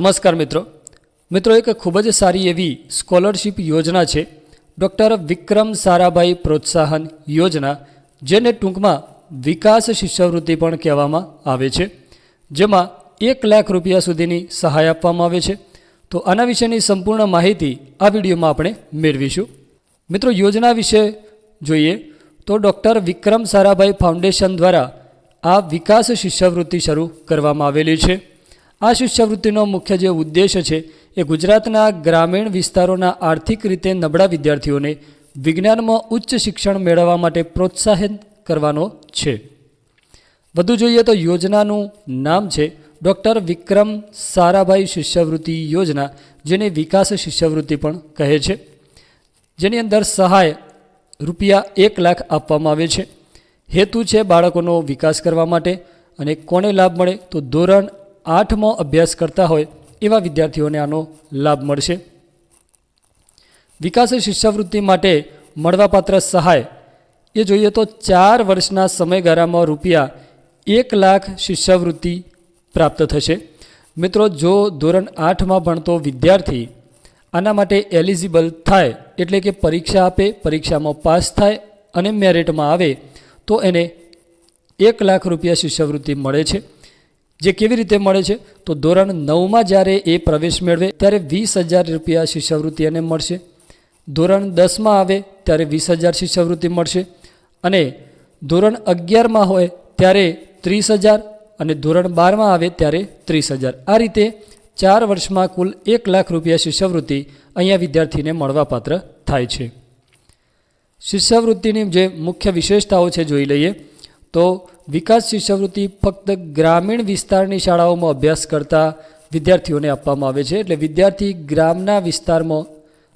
નમસ્કાર મિત્રો. મિત્રો, એક ખૂબ જ સારી એવી સ્કોલરશિપ યોજના છે. ડૉક્ટર વિક્રમ સારાભાઈ પ્રોત્સાહન યોજના, જેને ટૂંકમાં વિકાસ શિષ્યવૃત્તિ પણ કહેવામાં આવે છે. જેમાં એક લાખ રૂપિયા સુધીની સહાય આપવામાં આવે છે. તો આના વિશેની સંપૂર્ણ માહિતી આ વિડીયોમાં આપણે મેળવીશું. મિત્રો, યોજના વિશે જોઈએ તો ડૉક્ટર વિક્રમ સારાભાઈ ફાઉન્ડેશન દ્વારા આ વિકાસ શિષ્યવૃત્તિ શરૂ કરવામાં આવેલી છે. આ શિષ્યવૃત્તિનો મુખ્ય જે ઉદ્દેશ છે, એ ગુજરાતના ગ્રામીણ વિસ્તારોના આર્થિક રીતે નબળા વિદ્યાર્થીઓને વિજ્ઞાનમાં ઉચ્ચ શિક્ષણ મેળવવા માટે પ્રોત્સાહિત કરવાનો છે. વધુ જોઈએ તો યોજનાનું નામ છે, ડૉક્ટર વિક્રમ સારાભાઈ શિષ્યવૃત્તિ યોજના, જેને વિકાસ શિષ્યવૃત્તિ પણ કહે છે. જેની અંદર સહાય રૂપિયા એક લાખ આપવામાં આવે છે. હેતુ છે બાળકોનો વિકાસ કરવા માટે અને કોને લાભ મળે તો ધોરણ આઠમાં અભ્યાસ કરતા હોય એવા વિદ્યાર્થીઓને આનો લાભ મળશે. વિકાસ શિષ્યવૃત્તિ માટે મળવાપાત્ર સહાય. એ જોઈએ તો ચાર વર્ષના સમયગાળામાં રૂપિયા એક લાખ શિષ્યવૃત્તિ પ્રાપ્ત થશે. મિત્રો, જો ધોરણ આઠમાં ભણતો વિદ્યાર્થી આના માટે એલિજિબલ થાય એટલે કે પરીક્ષા આપે, પરીક્ષામાં પાસ થાય અને મેરિટમાં આવે, તો એને એક લાખ રૂપિયા શિષ્યવૃત્તિ મળે છે. જે કેવી રીતે મળે છે? તો ધોરણ નવમાં જ્યારે એ પ્રવેશ મેળવે, ત્યારે વીસ હજાર રૂપિયા શિષ્યવૃત્તિ એને મળશે. ધોરણ દસમાં આવે, ત્યારે વીસ હજાર શિષ્યવૃત્તિ મળશે. અને ધોરણ અગિયારમાં હોય, ત્યારે ત્રીસ હજાર અને ધોરણ બારમાં આવે, ત્યારે ત્રીસ હજાર. આ રીતે ચાર વર્ષમાં કુલ એક લાખ રૂપિયા શિષ્યવૃત્તિ અહીંયા વિદ્યાર્થીને મળવાપાત્ર થાય છે. શિષ્યવૃત્તિની જે મુખ્ય વિશેષતાઓ છે, જોઈ લઈએ, તો વિકાસ શિષ્યવૃત્તિ ફક્ત ગ્રામીણ વિસ્તારની શાળાઓમાં અભ્યાસ કરતા વિદ્યાર્થીઓને આપવામાં આવે છે. એટલે વિદ્યાર્થી ગ્રામના વિસ્તારમાં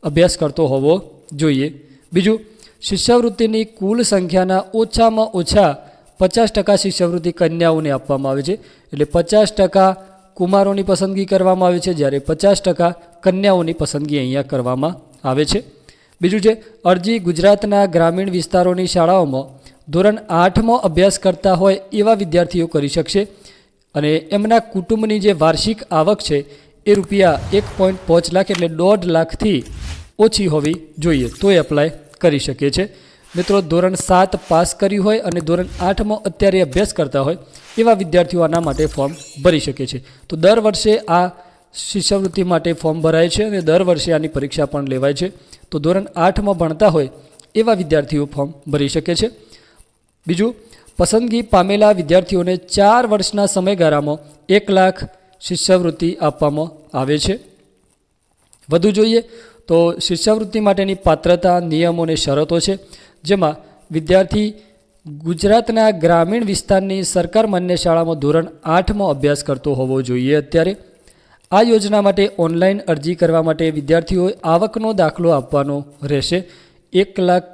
અભ્યાસ કરતો હોવો જોઈએ. બીજું, શિષ્યવૃત્તિની કુલ સંખ્યાના ઓછામાં ઓછા પચાસ ટકા શિષ્યવૃત્તિ કન્યાઓને આપવામાં આવે છે. એટલે પચાસ ટકા કુમારોની પસંદગી કરવામાં આવે છે, જ્યારે પચાસ ટકા કન્યાઓની પસંદગી અહીંયા કરવામાં આવે છે. બીજું છે, અરજી ગુજરાતના ગ્રામીણ વિસ્તારોની શાળાઓમાં ધોરણ આઠમાં અભ્યાસ કરતા હોય એવા વિદ્યાર્થીઓ કરી શકશે અને એમના કુટુંબની જે વાર્ષિક આવક છે એ રૂપિયા એક પોઈન્ટ પાંચ લાખ એટલે દોઢ લાખથી ઓછી હોવી જોઈએ. તો એ એપ્લાય કરી શકે છે. મિત્રો, ધોરણ સાત પાસ કર્યું હોય અને ધોરણ આઠમાં અત્યારે અભ્યાસ કરતા હોય એવા વિદ્યાર્થીઓ આના માટે ફોર્મ ભરી શકે છે. તો દર વર્ષે આ શિષ્યવૃત્તિ માટે ફોર્મ ભરાય છે અને દર વર્ષે આની પરીક્ષા પણ લેવાય છે. તો ધોરણ આઠમાં ભણતા હોય એવા વિદ્યાર્થીઓ ફોર્મ ભરી શકે છે. બીજું, પસંદગી પામેલા વિદ્યાર્થીઓને ચાર વર્ષના સમયગાળામાં એક લાખ શિષ્યવૃત્તિ આપવામાં આવે છે. વધુ જોઈએ તો શિષ્યવૃત્તિ માટેની પાત્રતા, નિયમો અને શરતો છે, જેમાં વિદ્યાર્થી ગુજરાતના ગ્રામીણ વિસ્તારની સરકાર માન્ય શાળામાં ધોરણ આઠમાં અભ્યાસ કરતો હોવો જોઈએ અત્યારે. આ યોજના માટે ઓનલાઈન અરજી કરવા માટે વિદ્યાર્થીઓએ આવકનો દાખલો આપવાનો રહેશે. એક લાખ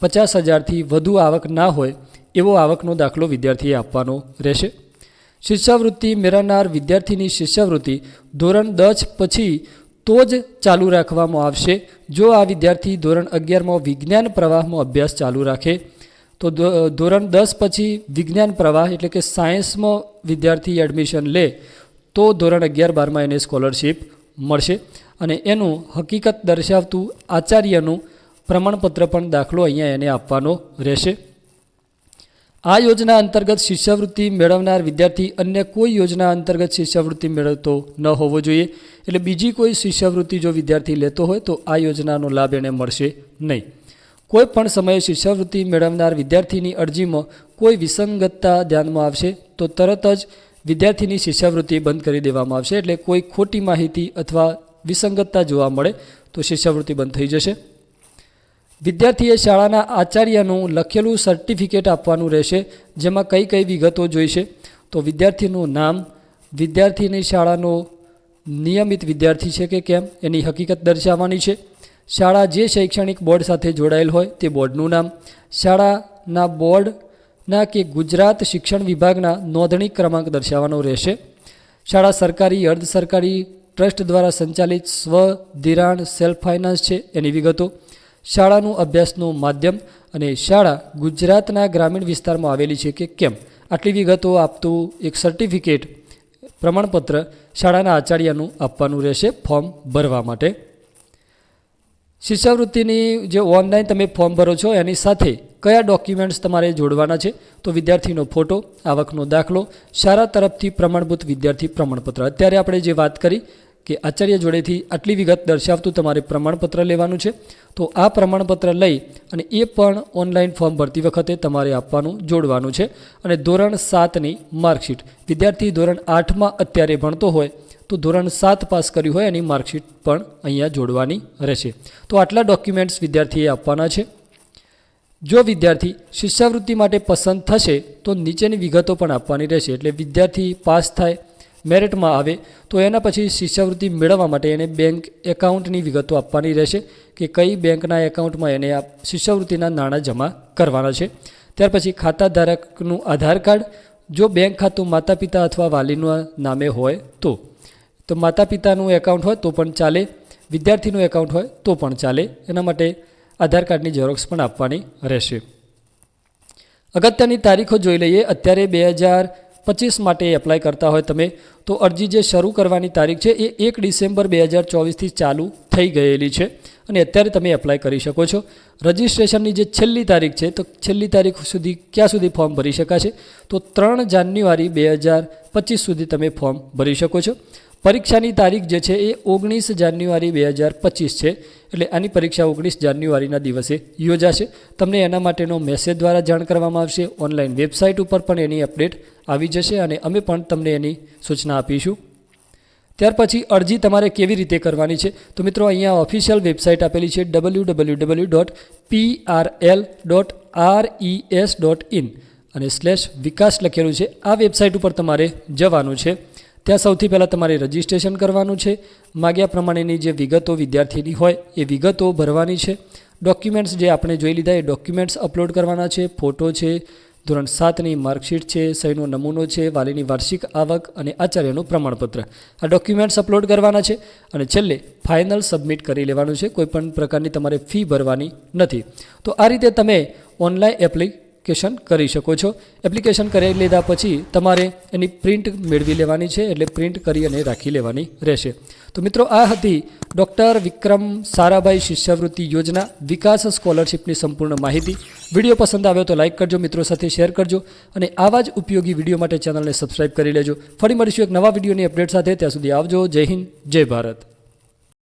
પચાસ હજારથી વધુ આવક ના હોય એવો આવકનો દાખલો વિદ્યાર્થીએ આપવાનો રહેશે. શિષ્યવૃત્તિ મેળવનાર વિદ્યાર્થીની શિષ્યવૃત્તિ ધોરણ દસ પછી તો જ ચાલુ રાખવામાં આવશે. જો આ વિદ્યાર્થી ધોરણ અગિયારમાં વિજ્ઞાન પ્રવાહમાં અભ્યાસ ચાલુ રાખે, તો ધોરણ દસ પછી વિજ્ઞાન પ્રવાહ એટલે કે સાયન્સમાં વિદ્યાર્થી એડમિશન લે, તો ધોરણ અગિયાર બારમાં એને સ્કોલરશીપ મળશે. અને એનું હકીકત દર્શાવતું આચાર્યનું પ્રમાણપત્ર પણ દાખલો અહીંયા એને આપવાનો રહેશે. આ યોજના અંતર્ગત શિષ્યવૃત્તિ મેળવનાર વિદ્યાર્થી અન્ય કોઈ યોજના અંતર્ગત શિષ્યવૃત્તિ મેળવતો ન હોવો જોઈએ. એટલે બીજી કોઈ શિષ્યવૃત્તિ જો વિદ્યાર્થી લેતો હોય તો આ યોજનાનો લાભ એને મળશે નહીં. કોઈ પણ સમયે શિષ્યવૃત્તિ મેળવનાર વિદ્યાર્થીની અરજીમાં કોઈ વિસંગતતા ધ્યાનમાં આવશે તો તરત જ વિદ્યાર્થીની શિષ્યવૃત્તિ બંધ કરી દેવામાં આવશે. એટલે કોઈ ખોટી માહિતી અથવા વિસંગતતા જોવા મળે તો શિષ્યવૃત્તિ બંધ થઈ જશે. વિદ્યાર્થીએ શાળાના આચાર્યનું લખેલું સર્ટિફિકેટ આપવાનું રહેશે, જેમાં કઈ કઈ વિગતો જોઈશે. તો વિદ્યાર્થીનું નામ, વિદ્યાર્થીની શાળાનો નિયમિત વિદ્યાર્થી છે કે કેમ, એની હકીકત દર્શાવવાની છે. શાળા જે શૈક્ષણિક બોર્ડ સાથે જોડાયેલ હોય તે બોર્ડનું નામ. શાળાના બોર્ડના કે ગુજરાત શિક્ષણ વિભાગના નોંધણી ક્રમાંક દર્શાવવાનો રહેશે. શાળા સરકારી, અર્ધ સરકારી ટ્રસ્ટ દ્વારા સંચાલિત સ્વ ધિરાણ સેલ્ફ ફાઇનાન્સ છે એની વિગતો. શાળાનું અભ્યાસનું માધ્યમ અને શાળા ગુજરાતના ગ્રામીણ વિસ્તારમાં આવેલી છે કે કેમ? આટલી વિગતો આપતું એક સર્ટિફિકેટ પ્રમાણપત્ર શાળાના આચાર્યનું આપવાનું રહેશે ફોર્મ ભરવા માટે. શિષ્યવૃત્તિની જે ઓનલાઈન તમે ફોર્મ ભરો છો, એની સાથે કયા ડોક્યુમેન્ટ્સ તમારે જોડવાના છે, તો વિદ્યાર્થીનો ફોટો, આવકનો દાખલો, શાળા તરફથી પ્રમાણભૂત વિદ્યાર્થી પ્રમાણપત્ર. અત્યારે આપણે જે વાત કરી કે આચાર્ય જોડેથી આટલી વિગત દર્શાવતું તમારે પ્રમાણપત્ર લેવાનું છે. તો આ પ્રમાણપત્ર લઈ અને એ પણ ઓનલાઈન ફોર્મ ભરતી વખતે તમારે આપવાનું જોડવાનું છે. અને ધોરણ સાતની માર્કશીટ. વિદ્યાર્થી ધોરણ આઠમાં અત્યારે ભણતો હોય, તો ધોરણ સાત પાસ કર્યું હોય એની માર્કશીટ પણ અહીંયા જોડવાની રહેશે. તો આટલા ડોક્યુમેન્ટ્સ વિદ્યાર્થીએ આપવાના છે. જો વિદ્યાર્થી શિષ્યવૃત્તિ માટે પસંદ થશે, તો નીચેની વિગતો પણ આપવાની રહેશે. એટલે વિદ્યાર્થી પાસ થાય મેરિટમાં આવે, તો એના પછી શિષ્યવૃત્તિ મેળવવા માટે એને બેંક એકાઉન્ટની વિગતો આપવાની રહેશે કે કઈ બેંકના એકાઉન્ટમાં એને આ શિષ્યવૃત્તિના નાણાં જમા કરવાના છે. ત્યાર પછી ખાતા ધારકનું આધાર કાર્ડ, જો બેંક ખાતું માતા પિતા અથવા વાલીના નામે હોય તો. તો માતા પિતાનું એકાઉન્ટ હોય તો પણ ચાલે, વિદ્યાર્થીનું એકાઉન્ટ હોય તો પણ ચાલે, એના માટે આધાર કાર્ડની ઝેરોક્સ પણ આપવાની રહેશે. અગત્યની તારીખો જોઈ લઈએ. અત્યારે બે હજાર પચીસ માટે એપ્લાય કરતા હોય તમે, તો અરજી જે શરૂ કરવાની તારીખ છે એ એક ડિસેમ્બર બે હજાર ચોવીસથી ચાલુ થઈ ગયેલી છે અને અત્યારે તમે એપ્લાય કરી શકો છો. રજિસ્ટ્રેશનની જે છેલ્લી તારીખ છે, તો છેલ્લી તારીખ સુધી ક્યાં સુધી ફોર્મ ભરી શકાશે? તો ત્રણ જાન્યુઆરી બે હજાર પચીસ સુધી તમે ફોર્મ ભરી શકો છો. પરીક્ષાની તારીખ જે છે એ ઓગણીસ જાન્યુઆરી બે હજાર પચીસ છે. એટલે આની પરીક્ષા ઓગણીસ જાન્યુઆરીના દિવસે યોજાશે. તમને એના માટેનો મેસેજ દ્વારા જાણ કરવામાં આવશે. ઓનલાઈન વેબસાઇટ ઉપર પણ એની અપડેટ આવી જશે અને અમે પણ તમને એની સૂચના આપીશું. ત્યાર પછી અરજી તમારે કેવી રીતે કરવાની છે? તો મિત્રો, અહીંયા ઓફિશિયલ વેબસાઇટ આપેલી છે W W W dot P R L dot R E S dot in અને સ્લેશ વિકાસ લખેલું છે. આ વેબસાઇટ ઉપર તમારે જવાનું છે. ત્યાં સૌથી પહેલાં તમારે રજિસ્ટ્રેશન કરવાનું છે. માગ્યા પ્રમાણેની જે વિગતો વિદ્યાર્થીની હોય, એ વિગતો ભરવાની છે. ડોક્યુમેન્ટ્સ જે આપણે જોઈ લીધા, એ ડોક્યુમેન્ટ્સ અપલોડ કરવાના છે. ફોટો છે, ધોરણ સાતની માર્કશીટ છે, સહીનો નમૂનો છે, વાલીની વાર્ષિક આવક અને આચાર્યનું પ્રમાણપત્ર. આ ડોક્યુમેન્ટ્સ અપલોડ કરવાના છે અને છેલ્લે ફાઇનલ સબમિટ કરી લેવાનું છે. કોઈપણ પ્રકારની તમારે ફી ભરવાની નથી. તો આ રીતે તમે ઓનલાઈન એપ્લિકેશન કરી શકો છો. એપ્લિકેશન કરી લીધા પછી તમારે એની પ્રિન્ટ મેળવી લેવાની છે, એટલે પ્રિન્ટ કરી અને રાખી લેવાની રહેશે. તો મિત્રો, આ હતી ડૉક્ટર વિક્રમ સારાભાઈ શિષ્યવૃત્તિ યોજના વિકાસ સ્કોલરશિપની સંપૂર્ણ માહિતી. વીડિયો પસંદ આવ્યો તો લાઇક કરજો, મિત્રો સાથે શેર કરજો અને આવા જ ઉપયોગી વીડિયો માટે ચેનલને સબસ્ક્રાઇબ કરી લેજો. ફરી મળીશું એક નવા વિડીયોની અપડેટ સાથે. ત્યાં સુધી આવજો. જય હિન્દ, જય ભારત.